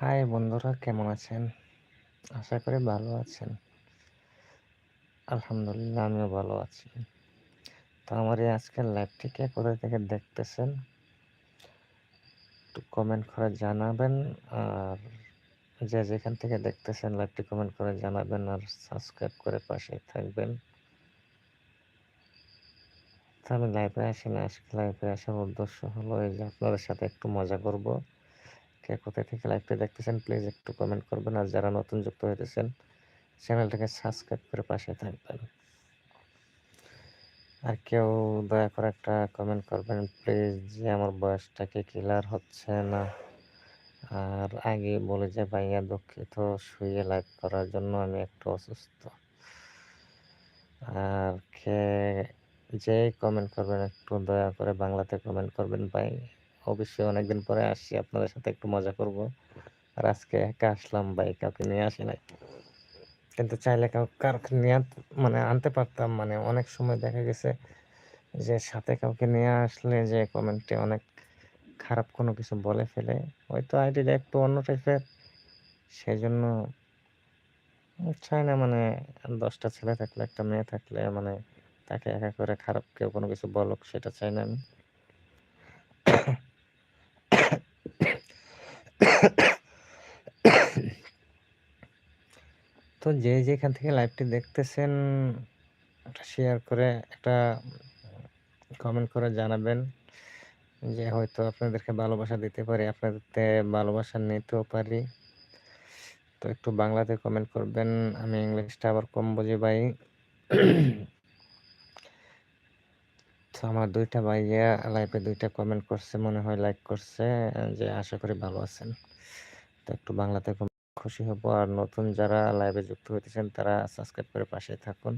High বন্ধুরা, কেমন আছেন? আশা করি ভালো আছেন। আলহামদুলিল্লাহ, আমিও ভালো আছি। তো আমার এই আজকের লাইভটি কে কোথা থেকে দেখতেছেন? একটু কমেন্ট করে জানাবেন। আর যে যেখান থেকে দেখতেছেন লাইভটি কমেন্ট করে জানাবেন, আর সাবস্ক্রাইব করে পাশে থাকবেন। তো আমি লাইভে আসি না আজকে লাইভে আসার উদ্দেশ্য হলো এই যে আপনাদের সাথে একটু মজা করব। কে কোথা থেকে লাইভটি দেখতেছেন প্লিজ একটু কমেন্ট করবেন আর যারা নতুন যুক্ত হইতেছেন চ্যানেলটাকে সাবস্ক্রাইব করে পাশে থাকবেন। আর কেউ দয়া করে একটা কমেন্ট করবেন প্লিজ যে আমার বয়সটাকে ক্লিয়ার হচ্ছে না। আর আগে বলে যে, ভাইয়া দুঃখিত, শুয়ে লাইভ করার জন্য আমি একটু অসুস্থ। আর কে, যেই কমেন্ট করবেন, একটু দয়া করে বাংলাতে কমেন্ট করবেন ভাই। অবশ্যই অনেকদিন পরে আসছি, আপনাদের সাথে একটু মজা করব। আর আজকে একা আসলাম ভাই, কাউকে নিয়ে আসি নাই। কিন্তু চাইলে কাউ, কাউকে নিয়ে মানে আনতে পারতাম মানে অনেক সময় দেখা গেছে যে সাথে কাউকে নিয়ে আসলে যে কমেন্টে অনেক খারাপ কোনো কিছু বলে ফেলে, হয়তো আইডিটা একটু অন্য টাইপের সেই জন্য চাই না মানে দশটা ছেলে থাকলে, একটা মেয়ে থাকলে মানে তাকে একা করে খারাপ কেউ কোনো কিছু বলুক, সেটা চাই না আমি তো যে যেখান থেকে লাইভটি দেখতেছেন শেয়ার করে, একটা কমেন্ট করে জানাবেন যে হয়তো আপনাদেরকে ভালোবাসা দিতে পারি, আপনাদেরকে ভালোবাসা নিতেও পারি। তো একটু বাংলাতে কমেন্ট করবেন, আমি ইংলিশটা আবার কম বুঝি ভাই। তো আমার দুইটা ভাইয়া লাইভে দুইটা কমেন্ট করছে, মনে হয় লাইক করছে, যে আশা করি ভালো আছেন। তো একটু বাংলাতে খুশি হব আর নতুন যারা লাইভে যুক্ত হইতেছেন, তারা সাবস্ক্রাইব করে পাশে থাকুন।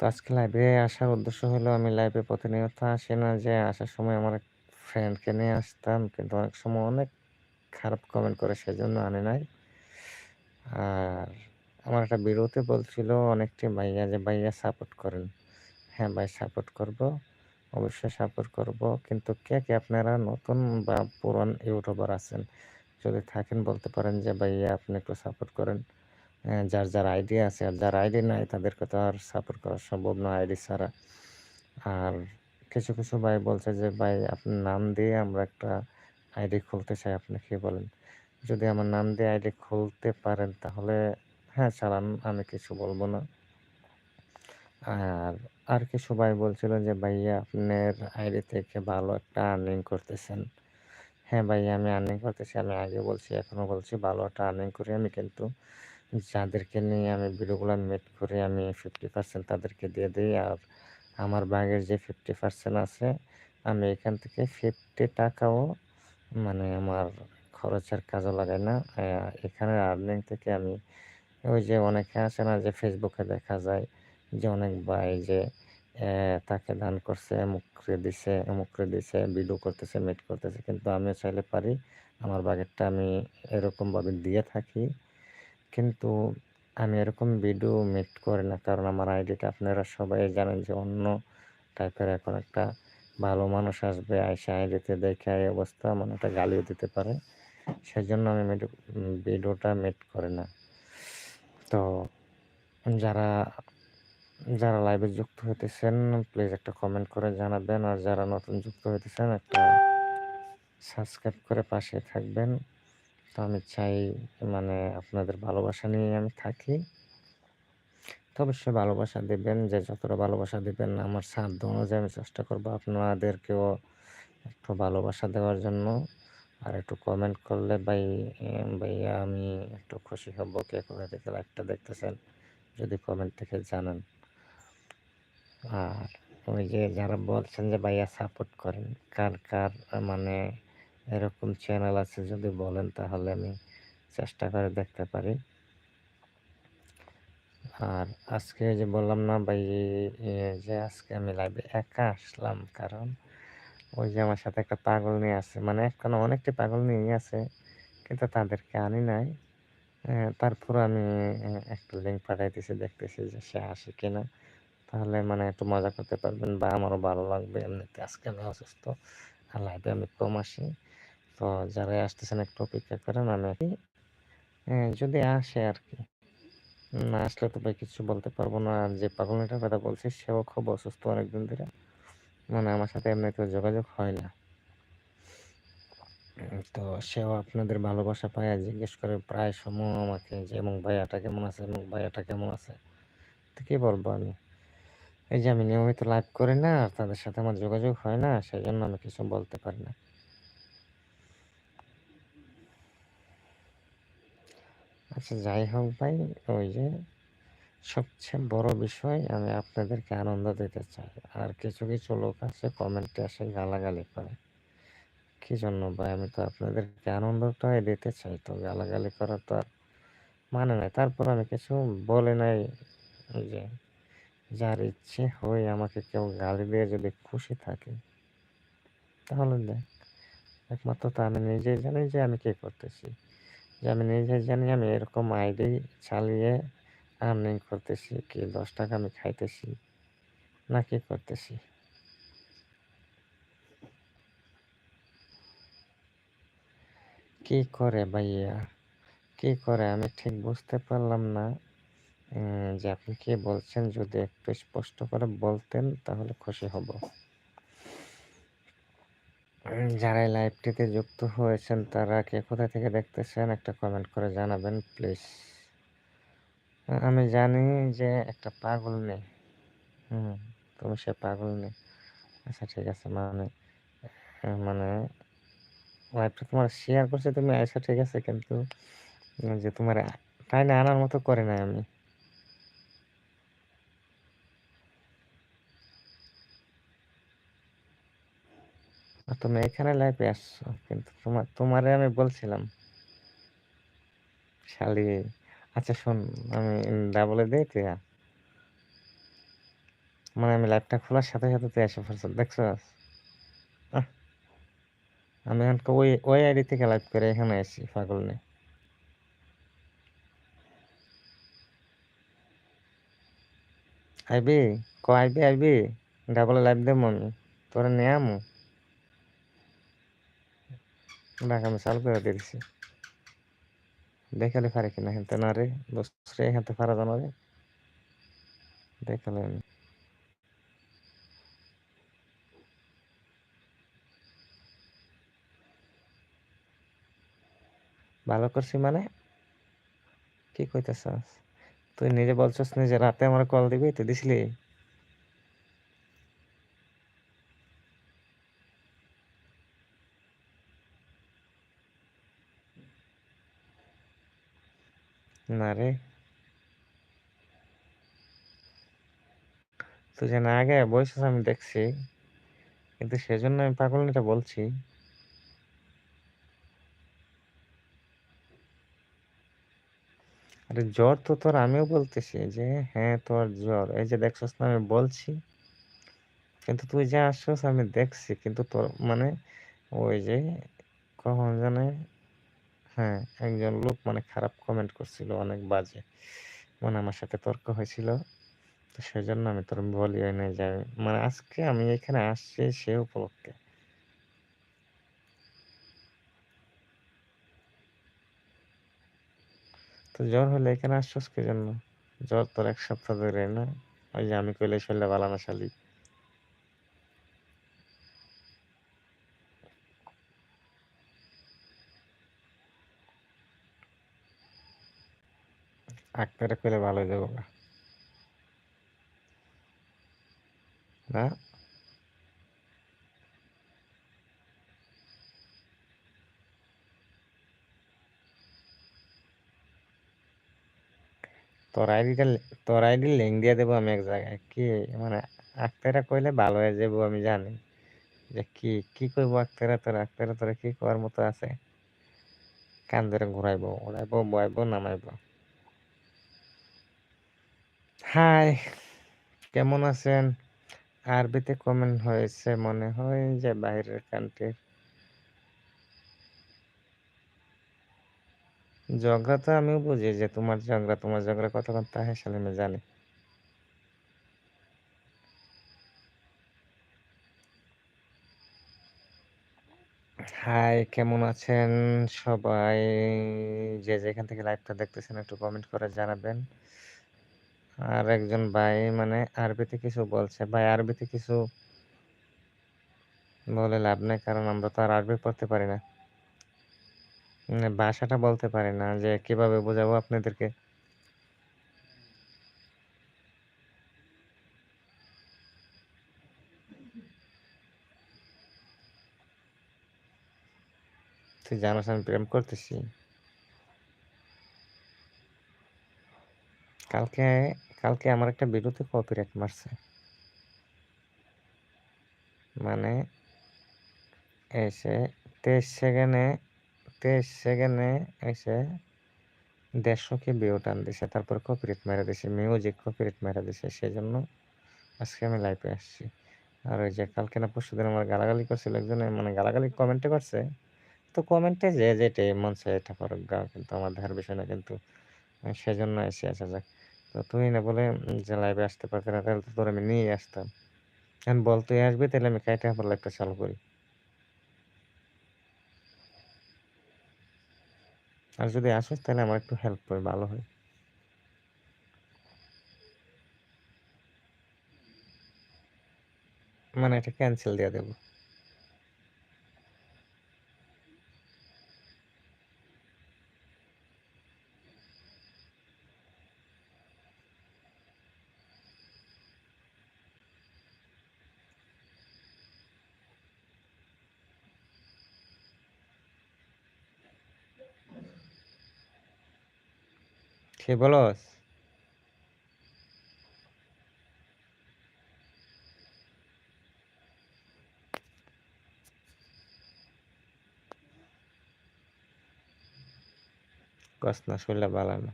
তো আজকে লাইভে আসার উদ্দেশ্য হলো, আমি লাইভে প্রতিনিয়ত আসি না যে আসার সময় আমার এক ফ্রেন্ডকে নিয়ে আসতাম, কিন্তু অনেক সময় অনেক খারাপ কমেন্ট করে, সেজন্য আনে নাই। আর আমার একটা বিরতি বলছিল অনেকটি ভাইয়া যে, ভাইয়া সাপোর্ট করেন। হ্যাঁ ভাই সাপোর্ট করব, অবশ্যই সাপোর্ট করব। কিন্তু কে কে আপনারা নতুন বা পুরান ইউটিউবার আছেন? যদি থাকেন, বলতে পারেন যে ভাইয়া আপনি একটু সাপোর্ট করেন। যার যার আইডি আছে আর যার আইডি নাই, তাদেরকে তো আর সাপোর্ট করা সম্ভব নয় আইডি ছাড়া। আর কিছু কিছু ভাই বলছে যে, ভাই, আপনার নাম দিয়ে আমরা একটা আইডি খুলতে চাই, আপনি কি বলেন? যদি আমার নাম দিয়ে আইডি খুলতে পারেন, তাহলে হ্যাঁ চালান আমি কিছু বলব না। আর আর কিছু ভাই বলছিল যে, ভাইয়া, আপনার আইডি থেকে ভালো একটা আর্নিং করতেছেন। হ্যাঁ ভাই, আমি আর্নিং করতেছি, আমি আগে বলছি এখনও বলছি, ভালো একটা আর্নিং করি আমি কিন্তু। যাদেরকে নিয়ে আমি ভিডিওগুলো মেট করি, আমি ফিফটি পার্সেন্ট তাদেরকে দিয়ে দিই, আর আমার ব্যাগের যে ফিফটি পার্সেন্ট আছে, আমি এখান থেকে ফিফটি টাকাও মানে আমার খরচের কাজও লাগাই না। এখানে আর্নিং থেকে আমি ওই যে অনেকে আছে না, যে ফেসবুকে দেখা যায়, যে অনেক ভাই যে তাকে দান করছে করে দিছে করে দিছে ভিডিও করতেছে মিট করতেছে। কিন্তু আমিও চাইলে পারি, আমার বাগেরটা আমি এরকমভাবে দিয়ে থাকি। কিন্তু আমি এরকম ভিডিও মিট করি না, কারণ আমার আইডিটা আপনারা সবাই জানেন যে অন্য টাইপের এখন একটা ভালো মানুষ আসবে, আইসা আইডিতে দেখে এই অবস্থা মানে একটা গালিও দিতে পারে। সেই জন্য আমি ভিডিওটা মিট করি না। তো যারা যারা লাইভে যুক্ত হইতেছেন প্লিজ একটা কমেন্ট করে জানাবেন। আর যারা নতুন যুক্ত হইতেছেন, একটা সাবস্ক্রাইব করে পাশে থাকবেন। তো আমি চাই মানে আপনাদের ভালোবাসা নিয়ে আমি থাকি। তো অবশ্যই ভালোবাসা দেবেন। যে যতটা ভালোবাসা দেবেন আমার সাধ্য অনুযায়ী আমি চেষ্টা করব আপনাদেরকেও একটু ভালোবাসা দেওয়ার জন্য। আর একটু কমেন্ট করলে ভাই ভাইয়া আমি একটু খুশি হব। কে কোথা থেকে লাইভটা দেখতেছেন? যদি কমেন্ট থেকে জানান। আর ওই যে যারা বলছেন যে ভাইয়া সাপোর্ট করেন, কার কার মানে এরকম চ্যানেল আছে যদি বলেন তাহলে আমি চেষ্টা করে দেখতে পারি। আর আজকে যে বললাম না ভাই যে আজকে আমি লাইভে একা আসলাম, কারণ ওই যে আমার সাথে একটা পাগল নিয়ে আছে মানে এখন অনেকটি পাগল নিয়ে আছে, কিন্তু তাদেরকে আনি নাই। তারপর আমি একটা লিঙ্ক পাঠাইতেছি, দেখতেছি যে সে আসে কিনা। তাহলে মানে একটু মজা করতে পারবেন বা আমারও ভালো লাগবে এমনিতে আজকে আমি অসুস্থ আর লাইভে আমি কম আসি তো যারাই আসতেছেন একটু অপেক্ষা করেন আমি হ্যাঁ, যদি আসে আর কি না আসলে তো ভাই কিছু বলতে পারব না। আর যে পাগলটার কথা বলছি সেও খুব অসুস্থ অনেকদিন ধরে। মানে আমার সাথে এমনিতেও যোগাযোগ হয় না। তো সেও আপনাদের ভালোবাসা পায়া জিজ্ঞেস করে প্রায় সময় আমাকে যে, "এমন ভাইয়াটা কেমন আছে? এবং ভাইয়াটা কেমন আছে?" তো কি বলব আমি? এই যে আমি নিয়মিত লাইভ করি না, আর তাদের সাথে আমার যোগাযোগ হয় না, সেই জন্য আমি কিছু বলতে পারি না। আচ্ছা যাই হোক ভাই, ওই যে সবচেয়ে বড় বিষয় আমি আপনাদেরকে আনন্দ দিতে চাই। আর কিছু, কিছু লোক আছে কমেন্টে আসে গালাগালি করে। কি জন্য ভাই? আমি তো আপনাদেরকে আনন্দটাই দিতে চাই। তো গালাগালি করা তো আর মানে নাই। তারপর আমি কিছু বলে নাই যে যার ইচ্ছে হয়ে আমাকে কেউ গালি দিয়ে যদি খুশি থাকে, তাহলে দেখ, একমাত্র তো আমি নিজেই জানি যে আমি কি করতেছি। যে আমি নিজেই জানি আমি এরকম আইডি চালিয়ে আর্নিং করতেছি কি ৳১০ আমি খাইতেছি না কি করতেছি। কি করে ভাইয়া? কি করে? আমি ঠিক বুঝতে পারলাম না। যে আপনি কি বলছেন যদি একটু স্পষ্ট করে বলতেন তাহলে খুশি হব। যারা এই লাইভটিতে যুক্ত হয়েছেন তারা কে কোথা থেকে দেখতেছেন একটা কমেন্ট করে জানাবেন প্লিজ। আমি জানি যে একটা পাগল নেই হুম, তুমি সে পাগল নেই আচ্ছা ঠিক আছে মানে মানে লাইভটা তোমার শেয়ার করছে তুমি আইছো ঠিক আছে কিন্তু যে তোমার আ টাইনে আনার মতো করে নাই আমি। তুমি এখানে লাইভে আসছো। কিন্তু তোমার তোমারে আমি বলছিলাম শালি আচ্ছা শোন আমি ডাবলে দেই তুই মানে আমি লাইভটা খোলার সাথে, সাথে তুই এসে দেখছস? আহ! আমি এখনকে ওই, ওই আইডি থেকে লাইভ করে এখানে আইছি পাগলনি। আইবি? ক আইবি, আইবি? ডাবলে লাইভ দিমু আমি। তোরে নিয়ে আমু। দেখ আমি চালু করে দিয়ে দিছি। দেখালে পারে কিনা হেনতে না রে দোস্ত রে হেনতে পারা যাবে না রে। দেখালে আমি। ভালো করছি মানে? কি কইতেছস? তুই নিজে বলছস নিজে রাতে আমারে কল দিবি, তুই দিছিলি? না রে। তুই যে আগে বলছিস আমি দেখছি। কিন্তু সেজন্য আমি পাগলনিটা বলছি। আরে জ্বর তো তোর আমিও বলতেছি যে হ্যাঁ, তোর জ্বর। এই যে দেখছস না আমি বলছি। কিন্তু তুই যে আসছস আমি দেখছি। কিন্তু তোর মানে ওই যে কখন জানি হ্যাঁ, একজন লোক মানে খারাপ কমেন্ট করছিল অনেক বাজে। মানে আমার সাথে তর্ক হয়েছিল। তো সেই জন্য আমি তোর বলিও নাই যে মানে আজকে আমি এখানে আসছি সে উপলক্ষে। তো জ্বর হলে এখানে আসছস কি জন্য? জ্বর তোর এক সপ্তাহ ধরে না? ওই যে আমি কইলে শরীরটা ভালো না শালি। আক্তারে কইলে ভালো হয়ে যাব। না? তোর আইডিটা তোর আইডির লিঙ্ক দিয়ে দেবো আমি এক জায়গায়। কি মানে আক্তারা কইলে ভালো হয়ে যাব আমি জানি। যে কি, কি কইবো আক্তারা তোরে? আক্তারা তোরে কি কওয়ার মতো আছে? কান ধরে ঘুরাইবো, উড়াইবো, বয়াইবো, নামাইবো। হাই! কেমন আছেন? আরবিতে কমেন্ট হয়েছে মনে হয় যে বাইরের কান্ট্রির। ঝগড়া তো আমিও বুঝি যে তোমার ঝগড়া, তোমার ঝগড়া কতক্ষণ তাহে শালি আমি জানি। হাই, কেমন আছেন সবাই? যে যেখান থেকে লাইভটা দেখতেছেন একটু কমেন্ট করে জানাবেন। আর একজন ভাই মানে আরবিতে কিছু বলছে। ভাই আরবিতে কিছু বলে লাভ নাই, কারণ আমরা তো আর আরবি পড়তে পারি না। মানে ভাষাটা বলতে পারি না যে কীভাবে বোঝাবো আপনাদেরকে? তুই জানোস আমি প্রেম করতেছি? কালকে, কালকে আমার একটা ভিডিওতে কপিরাইট মারছে। মানে এসে ২৩ সেকেন্ডে ২৩ সেকেন্ডে এসে ১৫০ কে ভিউ টান দিছে। তারপরে কপিরাইট মাইরা দিছে। মিউজিক কপিরাইট মাইরা দিছে। সেজন্য আজকে আমি লাইভে আসছি। আর ওই যে কালকে না পরশুদিন আমার গালাগালি করছিল একজনে মানে গালাগালি কমেন্টে করছে। তো কমেন্টে যে যেটাই মন চায় এটা করুক গা কিন্তু আমার দেখার বিষয় না কিন্তু সেজন্য এসে আসা যাক। তো তুই না বলে যে লাইভে আসতে পারতি না, তাহলে তো তোর আমি নিয়ে আসতাম। এখন বল, তুই আসবি, তাহলে আমি কাইটা আবার লাইভটা চালু করি। আর যদি আসিস, তাহলে আমার একটু হেল্প কর, ভালো হয়। মানে এটা ক্যান্সেল দিয়ে দেব। কি বলস? কস না, শরীরটা ভালো না।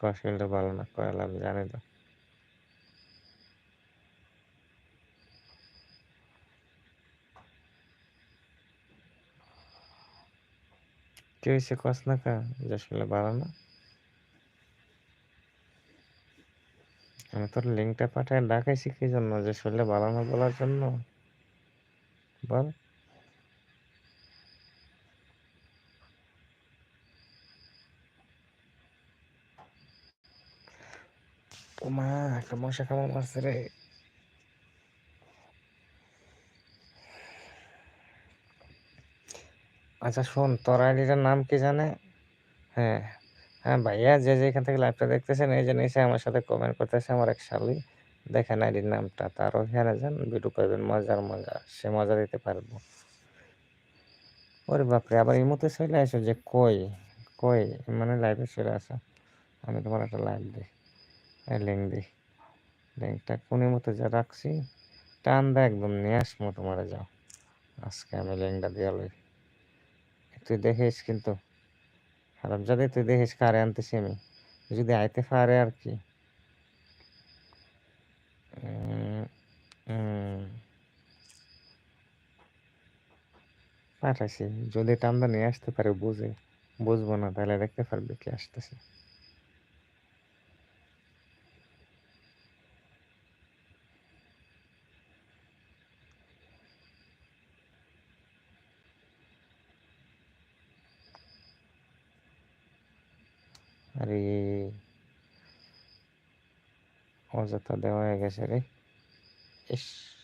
ক শরীরটা ভালো না। কইলে আমি জানি তো। কি হইছে, কস না কা? যা শরীরটা ভালো না? আমি তোর লিঙ্কটা পাঠায় ডাকাইছি কি জন্য? যে শরীরে ভালো না বলার জন্য? বল। ওমা! একটা মশা কামড় মারছে রে। আচ্ছা শোন তোর আইডিটার নাম কি জানে? হ্যাঁ, হ্যাঁ ভাইয়া যে যেখান থেকে লাইভটা দেখতেছেন, এই যে নিচে আমার সাথে কমেন্ট করতেছে আমার এক শালি। দেখেন আইডির নামটা। তার ওখানে যান ভিডিও পাইবেন, মজার মজা। সে মজা দিতে পারব। ওরে বাপরে! আবার এই মতো চইলা আইছো যে কই? কই? মানে লাইভে চলে আসো। আমি তোমার একটা লাইভ দিই লিঙ্ক দিই লিঙ্কটা কোন মতো যা রাখছি? টান দা একদম, নিয়ে আসমু তোমারে যাও। আজকে আমি লিঙ্কটা দিয়া। তুই দেখিস কিন্তু। হারামজাদা তুই দেখিস কারে আনতেছি আমি। যদি আইতে পারে আর কি। পাঠাইছি। যদি টান্দা নিয়ে আসতে পারে বুঝে। বুঝব না, তাহলে দেখতে পারবে কি আসতেছে। আরে! অযথা দেওয়া হয়ে গেছে রে। ইস!